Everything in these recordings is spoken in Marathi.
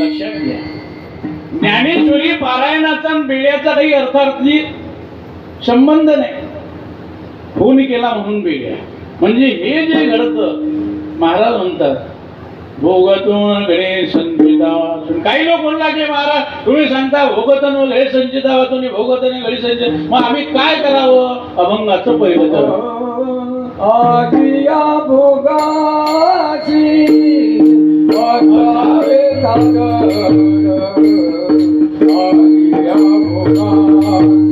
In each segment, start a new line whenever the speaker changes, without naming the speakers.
लक्षात घ्या. ज्ञानेश्वरी पारायणाचा आणि बेड्याचा काही अर्थार्थी संबंध नाही. खून केला म्हणून बेड्या. म्हणजे हे जे घडतं महाराज म्हणतात भोगतून गणेश संचितावासून. काही लोक म्हणला की महाराज तुम्ही सांगता भोगतन गणेश संचितावासून भोगतने गणेश संचित मग आम्ही काय करावं? अभंगाचं पहिलं करावं
आजिया भोगाची वाचावे सागर आजिया भोगाची.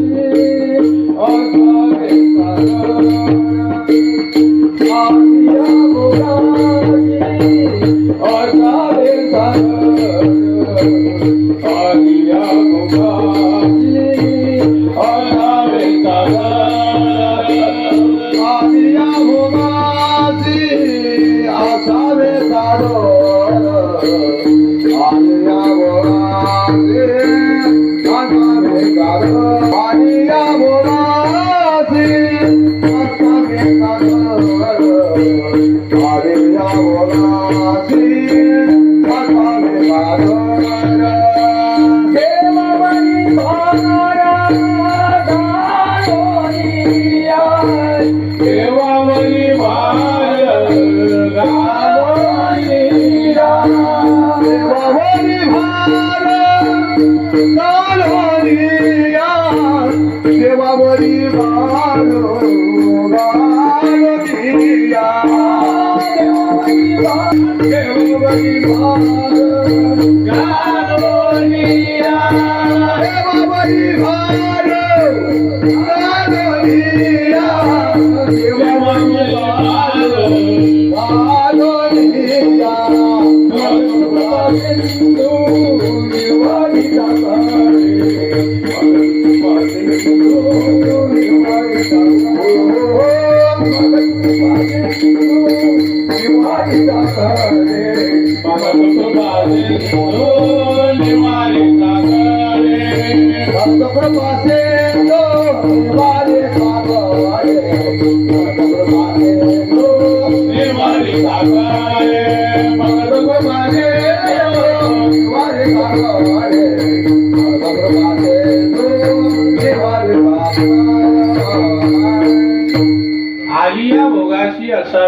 आलिया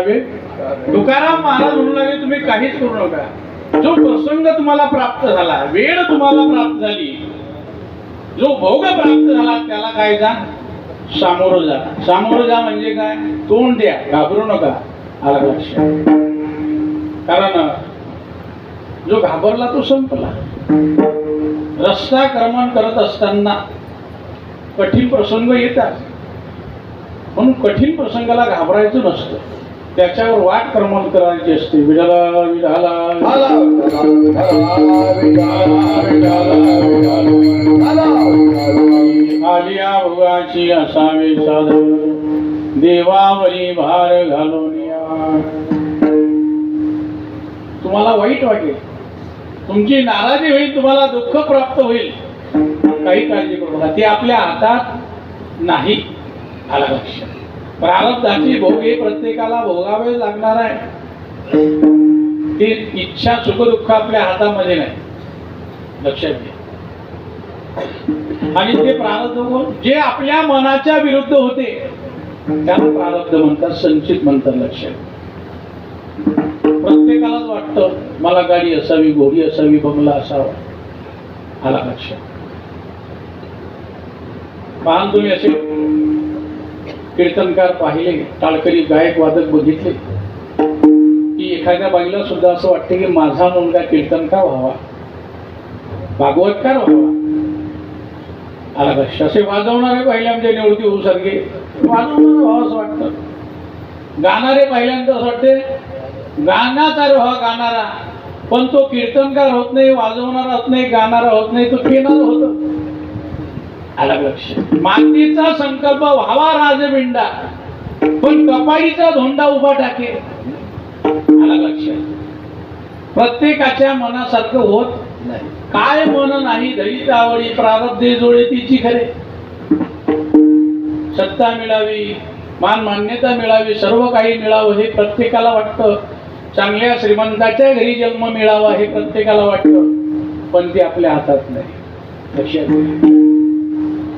करावे तुकाराम महाराज म्हणू लागले तुम्ही काहीच करू नका. जो प्रसंग तुम्हाला प्राप्त झाला वेळ तुम्हाला प्राप्त झाली जो भोग प्राप्त झाला त्याला काय जा? सामोरं जा. सामोरं जा म्हणजे काय? तोंड द्या. घाबरू नका. आला लक्षात कारण जो घाबरला तो संपला. रस्ता क्रमण करत असताना कठीण प्रसंग येतात. म्हणून कठीण प्रसंगाला घाबरायचं नसतं. त्याच्यावर वाट क्रमण करायची असते. विडाला विडाला आलिया भोगाची असावे साधन. देवावरी भार घालून. तुम्हाला वाईट वाटेल. तुमची नाराजी होईल तुम्हाला दुःख प्राप्त होईल. काही काळजी करू नका. ते आपल्या हातात नाही. आला लक्षात. प्रारब्धाची भोग हे प्रत्येकाला भोगावे लागणार आहे. ती इच्छा सुखदुःख आपल्या हातामध्ये नाही. लक्षात घ्या. आणि ते प्रारब्ध जे आपल्या मनाच्या विरुद्ध होते त्याला प्रारब्ध म्हणतात संचित म्हणतात लक्षात प्रत्येकालाच वाटतं मला गाडी असावी घोडी असावी बंगला असावा. आला लक्षात. पाहाल तुम्ही असे? कीर्तनकार पाहिले टाळकरी गायक वादक बघितले. की एखाद्या बाईला सुद्धा असं वाटते की माझा मुलगा कीर्तनकार व्हावा. भागवतकार व्हावा. आला असे वाजवणारे पाहिले आमच्या निवडती होऊ सारखे वाजवणार व्हावं असं वाटतं. गाणारे पाहिल्यानंतर असं वाटते गाणाकार व्हावा गाणारा. पण तो कीर्तनकार होत नाही वाजवणारा होत नाही गाणारा होत नाही तो केणारा होतो. मातीचा संकल्प व्हावा राजबिंडा. पण कपाळीचा धोंडा उभा टाके. आला प्रत्येकाच्या मनासारखं होत नाही. काय मन नाही दलित आवडी प्रारब्धे जोडे तिची खरे. सत्ता मिळावी मान मान्यता मिळावी सर्व काही मिळावं हे प्रत्येकाला वाटतं. चांगल्या श्रीमंताच्या घरी जन्म मिळावा हे प्रत्येकाला वाटतं. पण ते आपल्या हातात नाही. लक्षात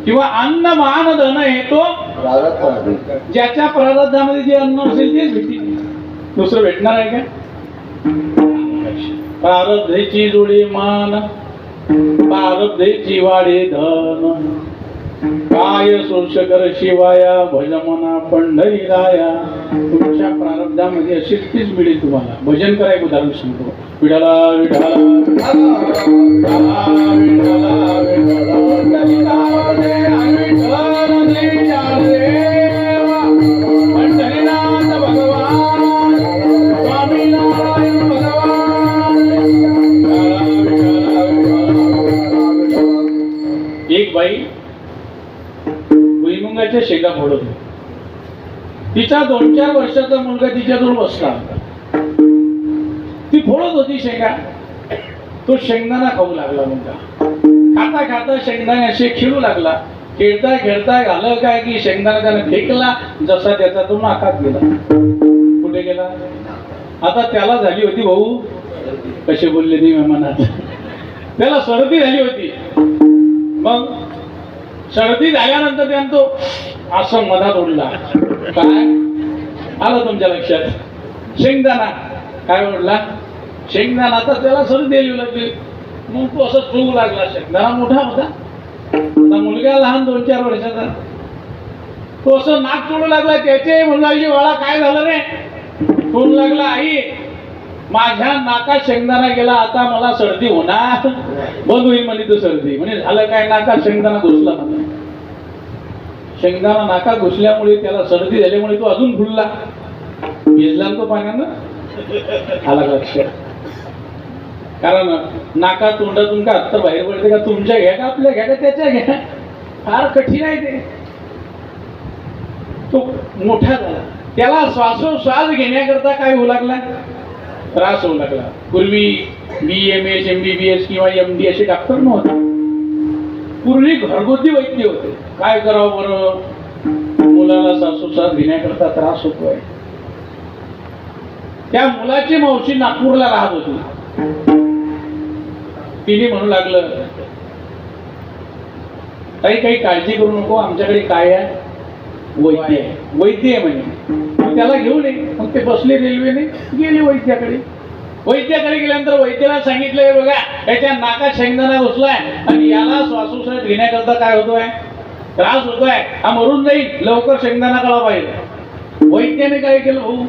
किंवा अन्न मान धन हे तो ज्याच्या प्रारब्धामध्ये जे अन्न असेल तेच भेटतील दुसरं भेटणार आहे का? प्रारब्धेची जोडी मान प्रारब्धेची वाढे धन. काय सोष शिवाया भजमना पंढरी राया तुमच्या प्रारब्धामध्ये अशी तीच मिळेल तुम्हाला भजन करा एक उदाहरण सांगतो विठाला विठाला, विठाला. एक बाई भुईमुंगाच्या शेंगा फोडत होती. तिचा दोन चार वर्षाचा मुलगा तिच्याजवळ बसला ती फोडत होती शेंगा. तो शेंगदाणा खाऊ लागला मुलगा. खाता खाता शेंगदाणे असे खेळू लागला. खेळता खेळता झालं काय की शेंगदाणा त्याने फेकला जसा त्याचा तो नाकात गेला. कुठे गेला? आता त्याला झाली होती भाऊ. कसे बोलले ती मेहमानात त्याला सर्दी झाली होती. मग सर्दी झाल्यानंतर त्यानं तो असं मधात उडला. काय? आलं तुमच्या लक्षात? शेंगदाणा. काय ओढला शेंगदाणा तर त्याला सर्दी येऊ लागली. मग तो असं चूक लागला. शेंगदाणा मोठा होता. आता मुलगा लहान दोन चार वर्षाचा. तो असं नाक चोडू लागला. त्याचे म्हणून लागली काय झालं रे? फोन लागला आई माझ्या नाका शेंगदाणा गेला आता मला सर्दी होणार. बंद होईल म्हणे तो सर्दी. म्हणजे झालं काय नाका शेंगदाणा घुसला म्हणे शेंगदाणा नाका घुसल्यामुळे त्याला सर्दी झाल्यामुळे तो अजून फुलला. भिजला तो पाण्यानं? आला लक्ष? लक्षात कारण नाका तोंडातून का आत्ता बाहेर पडते का? तुमच्या घ्या का आपल्या घ्या का त्याच्या घ्या. फार कठीण आहे ते. तो मोठा झाला. त्याला श्वासोश्वास घेण्याकरता काय होऊ लागला? त्रास होऊ लागला. पूर्वी B M S M B B S किंवा एम डी असे डॉक्टर नव्हते. पूर्वी घरगुती वैद्य होते. काय करावं बरं? मुलाला श्वासोश्वास घेण्याकरता त्रास होतोय. त्या मुलाची मावशी नागपूरला राहत होती. तिने म्हणू लागलं काही काही काळजी करू नको. आमच्याकडे काय आहे? वैद्य आहे. वैद्य आहे म्हणजे त्याला घेऊन ये. मग ते बसले रेल्वेने गेले वैद्याकडे. वैद्याकडे गेल्यानंतर वैद्याला सांगितलंय बघा त्याच्या नाकात शेंगदाणा घुसलाय आणि याला श्वासोश्वास घेण्याकरता काय होतोय? त्रास होतोय. हा मरून जाईल. लवकर शेंगदाणा कळा पाहिजे वैद्याने काय केलं भाऊ?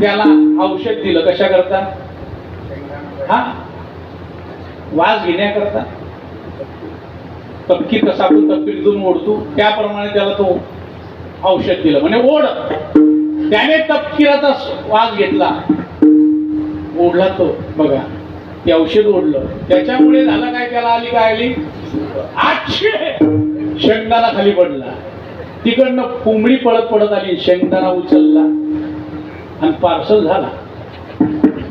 त्याला औषध दिलं. कशा करता हा? वास घेण्याकरता. तपकी कसा आपण तपकीतून ओढतो त्याप्रमाणे त्याला तो औषध दिलं. म्हणजे ओढ. त्याने तपकिराचा वास घेतला. ओढला तो बघा. ते औषध ओढलं. त्याच्यामुळे झालं काय त्याला आली काय आली? आठशे शेंगदाणा खाली पडला. तिकडनं कोंबडी पळत पडत आली शेंगदाणा उचलला आणि पार्सल झाला.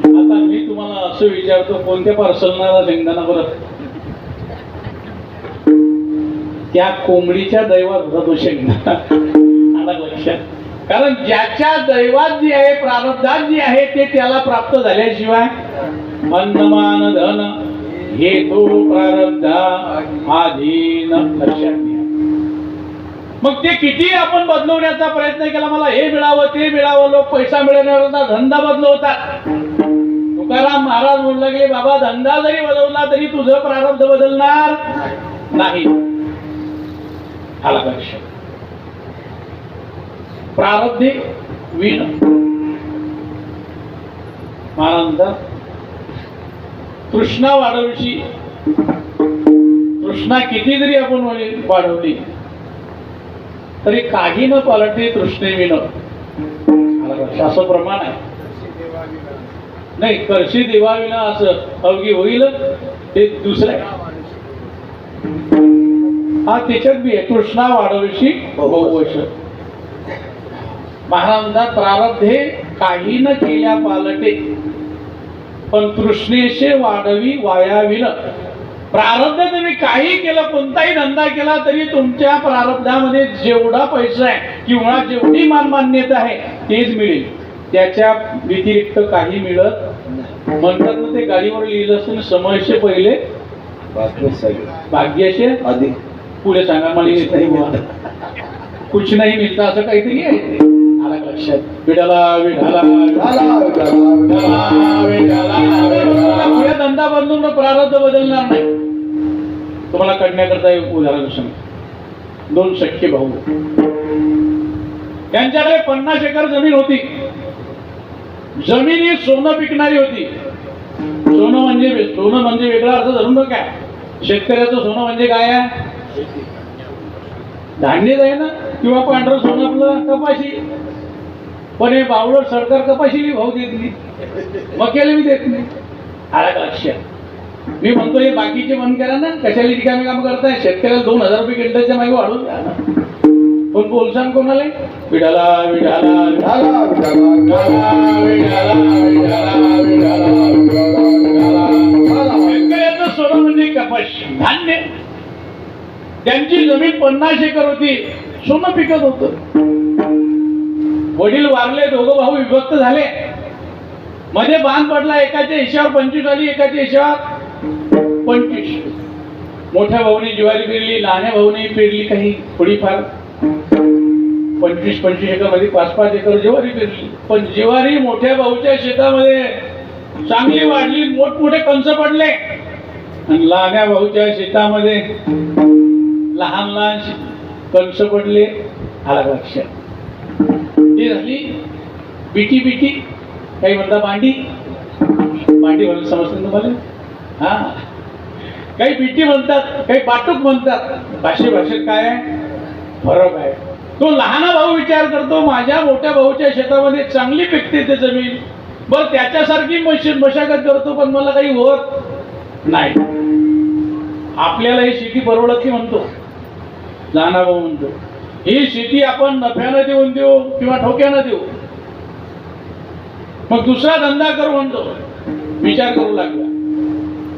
आता मी तुम्हाला असं विचारतो कोणत्या पार्सलला शेंगदाणा परत त्या कोंबडीच्या दैवात होता तो शेंगदाणा. लक्षात कारण ज्याच्या दैवात जी आहे प्रारब्धात जी आहे ते त्याला प्राप्त झाल्याशिवाय अन्नमान धन हे तो प्रारब्धा आधीन लक्षात घ्या. मग ते किती आपण बदलवण्याचा प्रयत्न केला मला हे मिळावं ते मिळावं लोक पैसा मिळवण्याचा धंदा बदलवतात. तुकाराम महाराज म्हणलं की बाबा धंदा जरी बदलला तरी तुझं प्रारब्ध बदलणार नाही. आला लक्षात प्रारब्धे वीण. महाराज तृष्णा वाढवशी. तृष्णा किती जरी आपण म्हणजे वाढवली. तरी काही न पालटते तृष्णे विण. असं प्रमाण आहे. नाही करशी देवाविना असं अवघी होईल ते दुसरं हा त्याच्यात बी आहे. तृष्णा वाढवशी बहुवश. महाराजांचा प्रारब्धे काही न केल्या पालटे. पण तृष्णेशे वाढवी वायाविन प्रारब्ध तुम्ही काही केलं कोणताही धंदा केला तरी तुमच्या प्रारब्धामध्ये जेवढा पैसा आहे किंवा जेवढी मानमान्यता आहे तेच मिळेल. त्याच्या व्यतिरिक्त काही मिळत म्हणतात ना ते गाडीवर लिहिलं असेल समयशे पहिले. भाग्याशे?
अधिक.
पुढे सांगा मला. कुछ नाही मिळतं असं काहीतरी आहे. ते. आलं पुढे धंदा बदलून प्रारब्ध बदलणार नाही तुम्हाला कळण्याकरता एक उदाहरण सांग दोन शक्य भाऊ त्यांच्याकडे पन्नास एकर जमीन होती जमीन ही सोनं पिकणारी होती सोनं म्हणजे सोनं म्हणजे वेगळा अर्थ धरून नका शेतकऱ्याचं सोनं म्हणजे काय आहे धान्यच आहे ना किंवा पांढरं सोनं आपलं कपाशी पण हे बावळ सरकार कपाशीली भाऊ देत नाही. मक्याला मी देत नाही. आला का लक्षात मी म्हणतो हे बाकीचे बंद करा ना. कशाला रिकामी काम करताय? शेतकऱ्याला दोन हजार रुपये क्विंटलच्या मागे वाढून द्या ना. पण बोलसान कोणाला? विडाला विडाला विडाला, शेतकऱ्याचं सोनं म्हणजे कपाशी धान्य. त्यांची जमीन पन्नास एकर होती. सोनं पिकत होत. वडील वारले दोघं भाऊ विभक्त झाले. मध्ये बांध पडला एकाच्या हिशावर पंचवीस आली एकाच्या हिशावर पंचवीस. मोठ्या भाऊने ज्वारी पेरली लहान्या भाऊने पेरली काही थोडीफार. पंचवीस पंचवीस एकरमध्ये पाच पाच एकर ज्वारी पेरली. पण ज्वारी मोठ्या भाऊच्या शेतामध्ये चांगली वाढली मोठमोठे कंस पडले. आणि लहान्या भाऊच्या शेतामध्ये लहान लहान कंस पडले. आला लक्षात ती झाली बिटी बिटी काही म्हणता भांडी भांडी म्हणून समजतं तुम्हाला हा। काही बिटी म्हणतात काही बाटूक म्हणतात भाषे भाषेत काय आहे फरक आहे तो लहाना भाऊ विचार करतो माझ्या मोठ्या भाऊच्या शेतामध्ये चांगली पिकते ते जमीन. बरं त्याच्यासारखी मशीन मशागत करतो पण मला काही होत नाही. आपल्याला ही शेती परवडत की म्हणतो? लहान भाऊ म्हणतो. ही शेती आपण नफ्यानं देऊन देऊ किंवा ठोक्यानं देऊ. मग दुसरा धंदा करू म्हणतो. विचार करू लागला.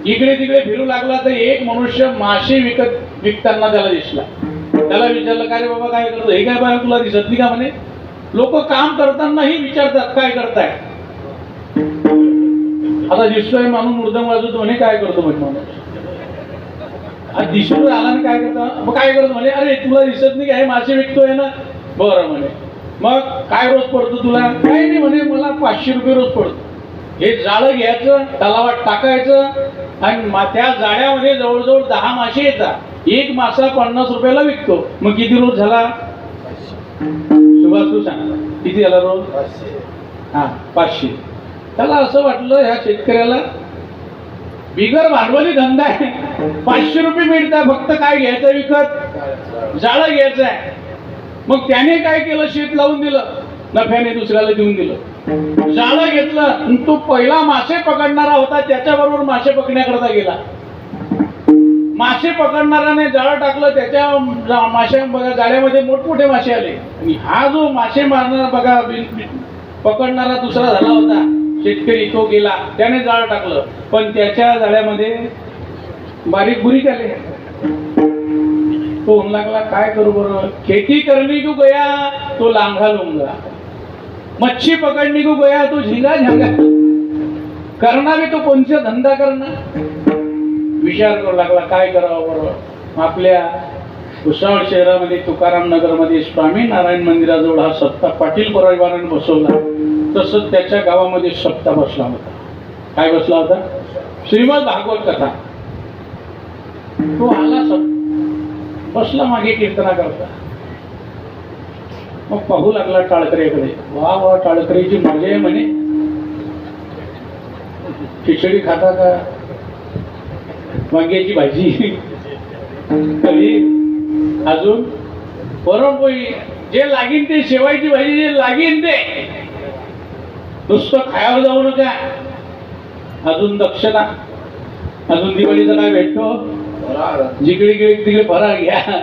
इकडे तिकडे फिरू लागला तर एक मनुष्य मासे विकत विकताना त्याला दिसला. त्याला विचारलं काय रे बाबा काय करतो? हे काय बाबा तुला दिसत नाही का? म्हणे. लोक काम करतानाही विचारतात काय करताय? आता दिसतोय माणूस मृदंग वाजवतो म्हणे काय करतो? म्हणे माणूस. दिसून आला ना काय करता? मग काय करतो? म्हणे अरे तुला दिसत नाही का? हे मासे विकतोय ना. बरं म्हणे. मग काय रोज पडतो तुला? काही नाही म्हणे मला पाचशे रुपये रोज पडतो. हे जाळं घ्यायचं तलावात टाकायचं आणि त्या जाळ्यामध्ये जवळजवळ दहा मासे येतात. एक मासा पन्नास रुपयाला विकतो. मग किती रोज झाला? सुभाष तू सांग. किती झाला रोज? हा पाचशे. त्याला असं वाटलं ह्या शेतकऱ्याला बिगर भांडवली धंदा आहे. पाचशे रुपये मिळतात फक्त काय घ्यायचं विकत? जाळं घ्यायचं आहे मग त्याने काय केलं? शेत लावून दिलं. नफ्याने दुसऱ्याला देऊन दिलं. जाळं घेतलं. तो पहिला मासे पकडणारा होता त्याच्याबरोबर मासे पकडण्याकरता गेला. मासे पकडणाऱ्याने जाळं टाकलं त्याच्या माश्या बघा जाळ्यामध्ये मोठमोठे मासे आले. आणि हा जो मासे मारणारा बघा पकडणारा दुसरा झाला होता. शेतकरी तो गेला. त्याने जाळं टाकलं. पण त्याच्या जाळ्यामध्ये बारीक बुरी झाले तो होऊन लागला काय करू बरोबर खेती करणी तू गया तो लांघा लोंगा. मच्छी पकडणी को गया तो झिंगा झांगा. करणार तो कोणचा धंदा करणार. विचार करू लागला काय करावं बरोबर आपल्या भुसावळ शहरामध्ये तुकाराम नगरमध्ये स्वामीनारायण मंदिराजवळ हा सत्ता पाटील परिवाराने बसवला. तसंच त्याच्या गावामध्ये सत्ता बसला होता. काय बसला होता? श्रीमद भागवत कथा. तो आला सत बसला मागे कीर्तना करता. मग पाहू लागला टाळकरेकडे वा वा टाळकरेची मजा आहे म्हणे. खिचडी खाता का? वांग्याची भाजी. कधी? अजून? पुरणपोळी जे लागीन ते शेवायची भाजी जे लागीन ते. नुसतं खायावर जाऊ नका. अजून दक्षता. अजून दिवाळीचा काय भेटतो? जिकडे गेले तिकडे फराळ घ्या.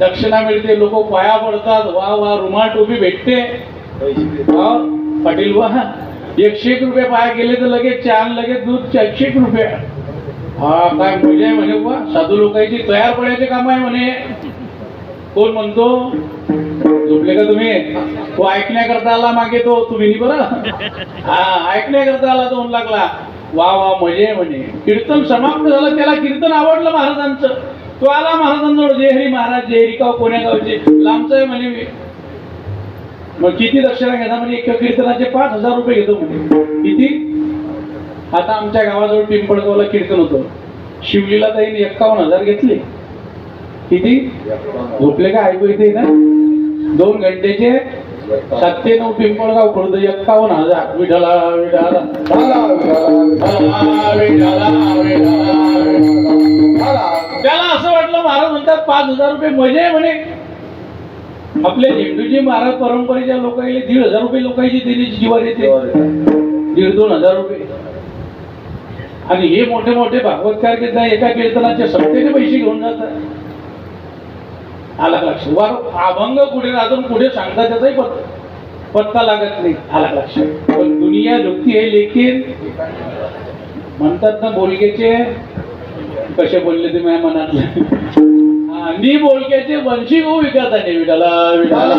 दक्षिणा मिळते लोक पाया पडतात. वा वा रुमाल टोपी भेटते. पाटील वा एकशे एक रुपये पाया गेले तर लगेच चार लगेच दूध चारशे एक रुपये. हा काय मजा आहे म्हणे वा साधू लोकांची तयार पडायचे काम आहे म्हणे. कोण म्हणतो? झोपले का तुम्ही? तो ऐकण्याकरता आला मागे तो. तुम्ही बरं? हा ऐकण्याकरता आला दोन लागला. वा वा मजे म्हणे कीर्तन समाप्त झालं त्याला कीर्तन आवडलं महाराजांचं. तो आला महाराजांजवळ जे हरी महाराज जे हरी गाव कोण्या गावचे? लांबचं आहे म्हणे मी. मग किती दक्षिणा घेता म्हणजे एका कीर्तनाचे पाच हजार रुपये घेतो म्हणे. किती? आता आमच्या गावाजवळ पिंपळगावला कीर्तन होतं. शिवलीला ताईने एक्कावन्न हजार घेतले. किती? झोपले का? ऐकू येते ना. दोन घंटेचे सात ते नऊ पिंपळगाव खुर्द एक्कावन्न हजार. विठाला विठाला त्याला असं वाटलं महाराज म्हणतात पाच हजार रुपये मजे म्हणे. आपले झेंडूजी महाराज परंपरेच्या लोकांना दीड हजार रुपये लोकांची देण्याची जीवन येते. दीड दोन हजार रुपये. आणि हे मोठे मोठे भागवतकार एका कीर्तनाच्या सत्तेने पैसे घेऊन जातात. आला लक्ष? वर अभंग पुढे अजून पुढे सांगता त्याचाही पत्ता पत्ता लागत नाही. आला लक्ष? पण दुनिया दुखती आहे लेखीन म्हणतात ना बोलकेचे कसे बोलले तुम्ही माझ्या मनात मी बोलक्याचे वंशी गो विकत आहे विठाला विठाला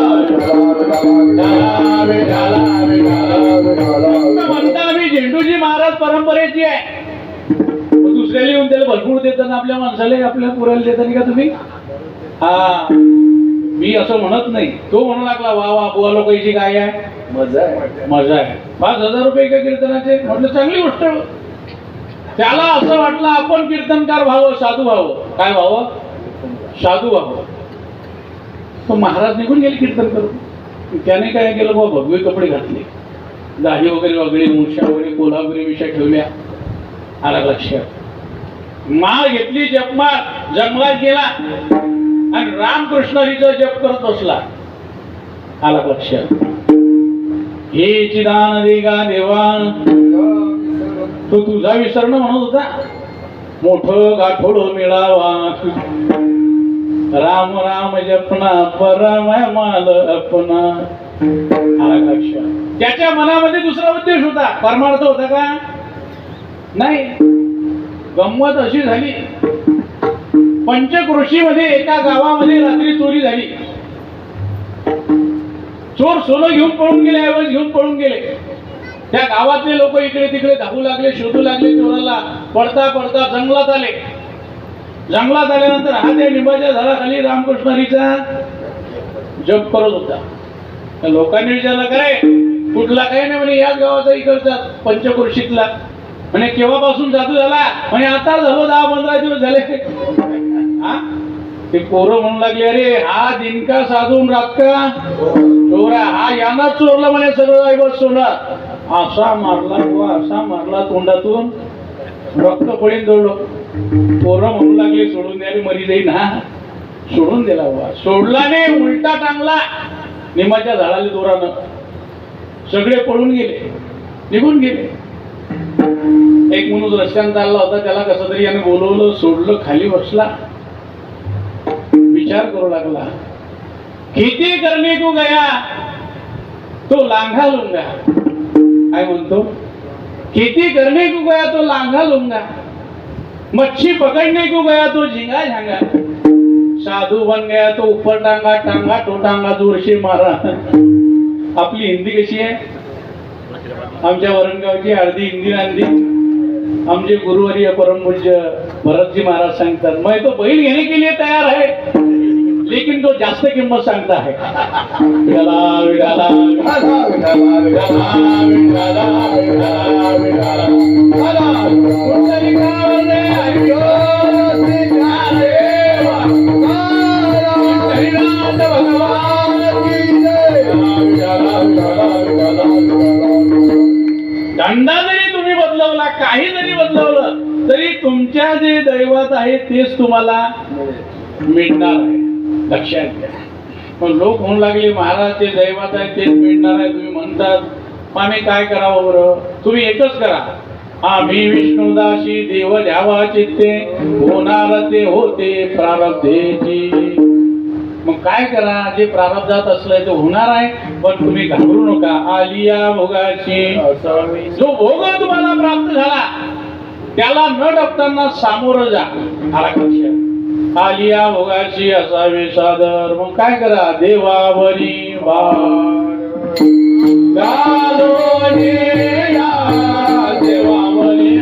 म्हणता आम्ही झेंडूजी महाराज परंपरेची आहे. दुसऱ्याला येऊन त्याला भरपूर देताना आपल्या माणसाला आपल्या पुराला देताना का तुम्ही? हा. मी असं म्हणत नाही. तो म्हणू लागला वा वा बुवा लोकांची काय आहे.
मजा आहे.
मजा आहे. पाच हजार रुपये एका कीर्तनाचे? म्हटलं चांगली गोष्ट. त्याला असं वाटलं आपण कीर्तनकार व्हावं साधू व्हावं. काय व्हावं? साधू व्हावं. तो महाराज निघून गेले कीर्तन करून. त्याने काय केलं बाबा भगवे कपडे घातले. दाढी वगैरे वगैरे मुरशा वगैरे कोल्हापुरी विषय ठेवल्या. आला लक्षात माळ घेतली जपमाळ. जंगलात गेला आणि रामकृष्ण हिचा जप करत बसला. आला लक्षात हे चिदान देगा देवान. तो तुझा विसरणं म्हणत होता. मोठं गाठोड मिळावा. राम राम जपना परमाल अपना. आला पक्ष लक्षात? त्याच्या मनामध्ये दुसरा उद्देश होता. परमार्थ होता का? नाही. गंमत अशी झाली. पंचकृषीमध्ये एका गावामध्ये रात्री चोरी झाली. चोर सोनं घेऊन पळून गेले ऐवज घेऊन पळून गेले. त्या गावातले लोक इकडे तिकडे धावू लागले शोधू लागले चोराला पडता पडता जंगलात आले. जंगलात आल्यानंतर हा त्या निंबाच्या झाडाखाली रामकृष्ण हरीचा जप करत होता. लोकांनी विचारलं काय? कुठला काय नाही? म्हणे याच गावाचा इकडचा पंचकृषीतला. म्हणे केव्हापासून जादू झाला? म्हणे आता झालो दहा पंधरा दिवस झाले. हा? ते पोरं म्हणू लागले अरे हा दिनका साधून रात का? चोरा हा यांना चोरला म्हणे सगळं ऐवत सोडा असा मारला व असा मारला तोंडातून. रक्त पळीन दौडलं पोरं म्हणू लागले सोडून द्यायला मरी जाईन हा. सोडून दिला वा सोडला नाही उलटा टांगला. निमाच्या झाडाला दोरानं. सगळे पळून गेले निघून गेले. एक माणूस रस्त्यानं चालला होता त्याला कसं तरी याने बोलवलं सोडलं खाली बसला. विचार करू लागला. खेती करने को गया? तो लांघा लुंगा. काय म्हणतो खेती करने को गया तो लांघा लुंगा. मच्छी पकडणे को गया तो झिंगा झांगा. साधू बन गया तो ऊपर टांगा टांगा तो टांगा दूर मारा. आपली हिंदी कशी आहे? आमच्या वरणगावची अर्धी हिंदी नांदी. आमचे गुरुवारी परमपूज्य भरतजी महाराज सांगतात मग तो बैल घेणे के लिए तैयार है लेकिन तो जास्त किंमत सांगता है विडाला विडाला विडाला विडाला विडाला विडाला तुमच्या जे दैवत आहे तेच तुम्हाला मिळणार आहे. लक्षात घ्या. पण लोक म्हणू लागले महाराज ते दैवत आहे तेच मिळणार आहे. तुम्ही म्हणतात मग आम्ही काय करावं बरं? तुम्ही एकच करा. आम्ही विष्णुदासी देव द्यावा चित्ते होणार ते होते प्रारब्धेची मग काय करा? जे प्रारब्धात असलंय ते होणार आहे पण तुम्ही घाबरू नका. आलिया भोगाची जो भोग तुम्हाला प्राप्त झाला त्याला न डपताना सामोरं जा. आलिया भोगाशी असावे सादर. मग काय करा? देवावरी देवावरी
देवावरी